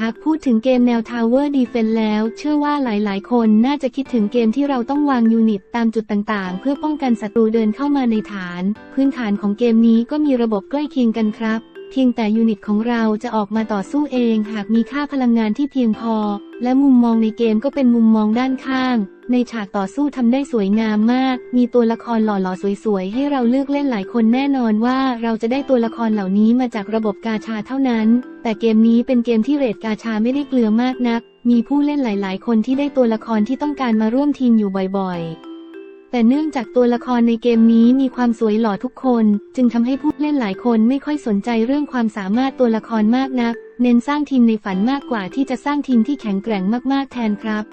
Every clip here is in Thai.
หากพูดถึงเกมแนว Tower Defense แล้ว เชื่อว่าหลายๆ คนน่าจะคิดถึงเกมที่เราต้องวางยูนิตตามจุดต่างๆ เพื่อป้องกันศัตรูเดินเข้ามาในฐาน พื้นฐานของเกมนี้ก็มีระบบใกล้เคียงกันครับ เพียงแต่ยูนิตของเราจะออกมาต่อสู้เอง หากมีค่าพลังงานที่เพียงพอ และมุมมองในเกมก็เป็นมุมมองด้านข้าง ในฉากต่อสู้ทำได้สวยงามมาก มีตัวละครหล่อๆสวยๆ ให้เราเลือกเล่นหลายคนแน่นอนว่าเราจะได้ตัวละครเหล่านี้มาจากระบบกาชาเท่านั้น แต่เกมนี้เป็นเกมที่เรทกาชาไม่ได้เกลือมากนัก มีผู้เล่นหลาย ๆ คนที่ได้ตัวละครที่ต้องการมาร่วมทีมอยู่บ่อย ๆ แต่เนื่องจากตัวละครในเกมนี้มีความสวยหล่อทุกคน จึงทำให้ผู้เล่นหลายคนไม่ค่อยสนใจเรื่องความสามารถตัวละครมากนัก เน้นสร้างทีมในฝันมากกว่าที่จะสร้างทีมที่แข็งแกร่งมากๆแทนครับ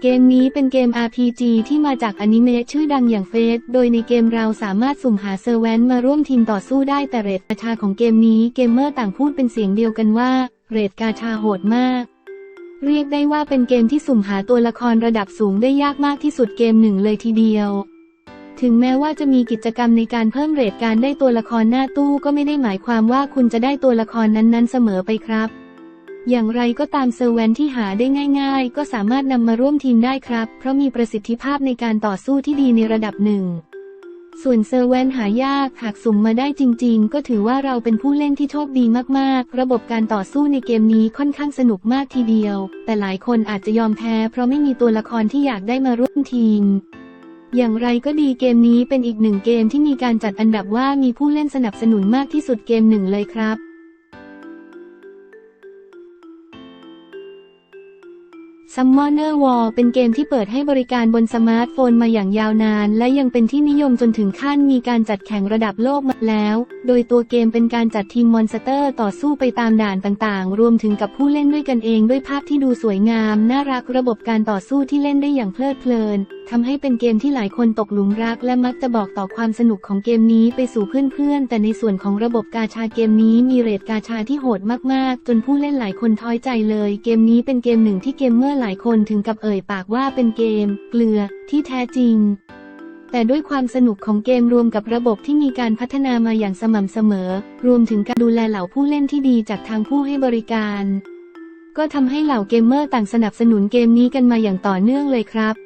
เกมนี้เป็นเกม RPG ที่มาจากอนิเมะชื่อดังอย่างเฟส โดยในเกมเราสามารถสุ่มหาเซอร์แวนมาร่วมทีมต่อสู้ได้แต่เรทกาชาของเกมนี้เกมเมอร์ต่างพูดเป็นเสียงเดียวกันว่า เรทกาชาโหดมาก เรียกได้ว่าเป็นเกมที่สุ่มหาตัวละครระดับสูงได้ยากมากที่สุดเกมหนึ่งเลยทีเดียว ถึงแม้ว่าจะมีกิจกรรมในการเพิ่มเรทการได้ตัวละครหน้าตู้ก็ไม่ได้หมายความว่าคุณจะได้ตัวละครนั้นๆเสมอไปครับ อย่างไรก็ตามเซอร์แวนที่หาได้ง่าย ๆ ก็สามารถนำมาร่วมทีมได้ครับ เพราะมีประสิทธิภาพในการต่อสู้ที่ดีในระดับหนึ่ง ส่วนเซอร์แวนหายากหากสุ่มมาได้จริง ๆ ก็ถือว่าเราเป็นผู้เล่นที่โชคดีมากๆ ระบบการต่อสู้ในเกมนี้ค่อนข้างสนุกมากทีเดียว แต่หลายคนอาจจะยอมแพ้เพราะไม่มีตัวละครที่อยากได้มาร่วมทีมอย่างไรก็ดีเกมนี้เป็นอีกหนึ่งเกมที่มีการจัดอันดับว่ามีผู้เล่นสนับสนุนมากที่สุดเกมหนึ่งเลยครับ Summoner War เป็นเกมที่เปิดให้บริการบนสมาร์ทโฟนมาอย่างยาวนาน และยังเป็นที่นิยมจนถึงขั้นมีการจัดแข่งระดับโลกมาแล้ว โดยตัวเกมเป็นการจัดทีมมอนสเตอร์ต่อสู้ไปตามด่านต่างๆ รวมถึงกับผู้เล่นด้วยกันเองด้วยภาพที่ดูสวยงาม น่ารักระบบการต่อสู้ที่เล่นได้อย่างเพลิดเพลินทำให้เป็นเกมที่หลายคนตกหลุมรัก และมักจะบอกต่อความสนุกของเกมนี้ไปสู่เพื่อนๆ แต่ในส่วนของระบบกาชาเกมนี้มีเรทกาชาที่โหดมากๆ จนผู้เล่นหลายคนท้อยใจเลย เกมนี้เป็นเกมหนึ่งที่เกมเมอร์หลายคนถึงกับเอ่ยปากว่าเป็นเกม เกลือ ที่แท้จริงแต่ด้วยความสนุกของเกมรวมกับระบบที่มีการพัฒนามาอย่างสม่ำเสมอ รวมถึงการดูแลเหล่าผู้เล่นที่ดีจากทางผู้ให้บริการ ก็ทำให้เหล่าเกมเมอร์ต่างสนับสนุนเกมนี้กันมาอย่างต่อเนื่องเลยครับ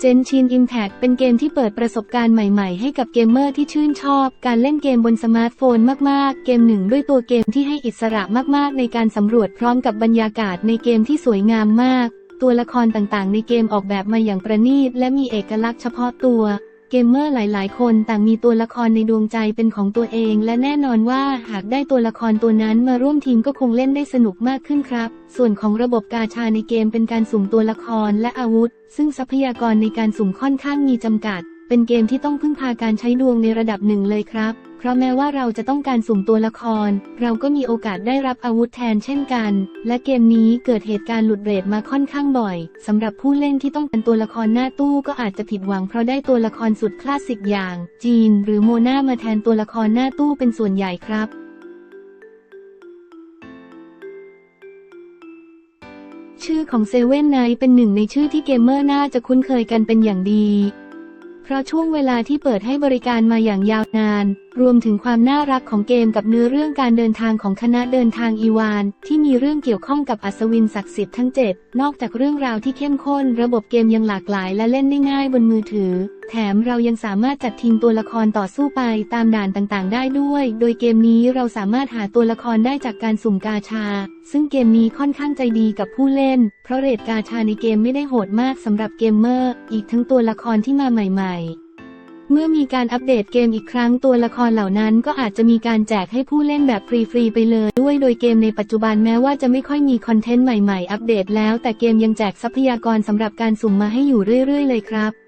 เจนชินอิมแพ t เป็นเกมที่เปิดประสบการณ์ใหม่ๆ ให้กับเกมเมอร์ที่ชื่นชอบ การเล่นเกมบนสมาร์ทโฟนมากๆ เกมหนึ่งด้วยตัวเกมที่ให้อิสระมากๆ ในการสำรวจพร้อมกับบรรยากาศในเกมที่สวยงามมาก ตัวละครต่างๆ ในเกมออกแบบมาอย่างประณีตและมีเอกลักษณ์เฉพาะตัว เกมเมอร์หลายๆ คนต่างมีตัวละครในดวงใจเป็นของตัวเอง และแน่นอนว่าหากได้ตัวละครตัวนั้นมาร่วมทีมก็คงเล่นได้สนุกมากขึ้นครับ ส่วนของระบบกาชาในเกมเป็นการสุ่มตัวละครและอาวุธ ซึ่งทรัพยากรในการสุ่มค่อนข้างมีจำกัด เป็นเกมที่ต้องพึ่งพาการใช้ดวงในระดับหนึ่งเลยครับ เพราะแม้ว่าเราจะต้องการสุ่มตัวละคร เราก็มีโอกาสได้รับอาวุธแทนเช่นกัน และเกมนี้เกิดเหตุการณ์หลุดเรทมาค่อนข้างบ่อย สำหรับผู้เล่นที่ต้องการตัวละครหน้าตู้ก็อาจจะผิดหวังเพราะได้ตัวละครสุดคลาสสิกอย่าง จีน หรือโมนามาแทนตัวละครหน้าตู้เป็นส่วนใหญ่ครับชื่อของเซเว่นไนเป็นหนึ่งในชื่อที่เกมเมอร์น่าจะคุ้นเคยกันเป็นอย่างดี เพราะช่วงเวลาที่เปิดให้บริการมาอย่างยาวนาน รวมถึงความน่ารักของเกมกับเนื้อเรื่องการเดินทางของคณะเดินทางอีวาน ที่มีเรื่องเกี่ยวข้องกับอัศวินศักดิ์สิทธิ์ทั้ง 7 นอกจากเรื่องราวที่เข้มข้น ระบบเกมยังหลากหลายและเล่นได้ง่ายบนมือถือ แถมเรายังสามารถจัดทีมตัวละครต่อสู้ไปตามด่านต่างๆ ได้ด้วย โดยเกมนี้เราสามารถหาตัวละครได้จากการสุ่มกาชา ซึ่งเกมนี้ค่อนข้างใจดีกับผู้เล่น เพราะเรทกาชาในเกมไม่ได้โหดมากสำหรับเกมเมอร์ อีกทั้งตัวละครที่มาใหม่ๆเมื่อมีการอัปเดตเกมอีกครั้งตัวละครเหล่านั้นก็อาจจะมีการแจกให้ผู้เล่นแบบฟรีๆไปเลยด้วยโดยเกมในปัจจุบันแม้ว่าจะไม่ค่อยมีคอนเทนต์ใหม่ๆ อัปเดตแล้วแต่เกมยังแจกทรัพยากรสำหรับการสุ่มมาให้อยู่เรื่อยๆ เลยครับ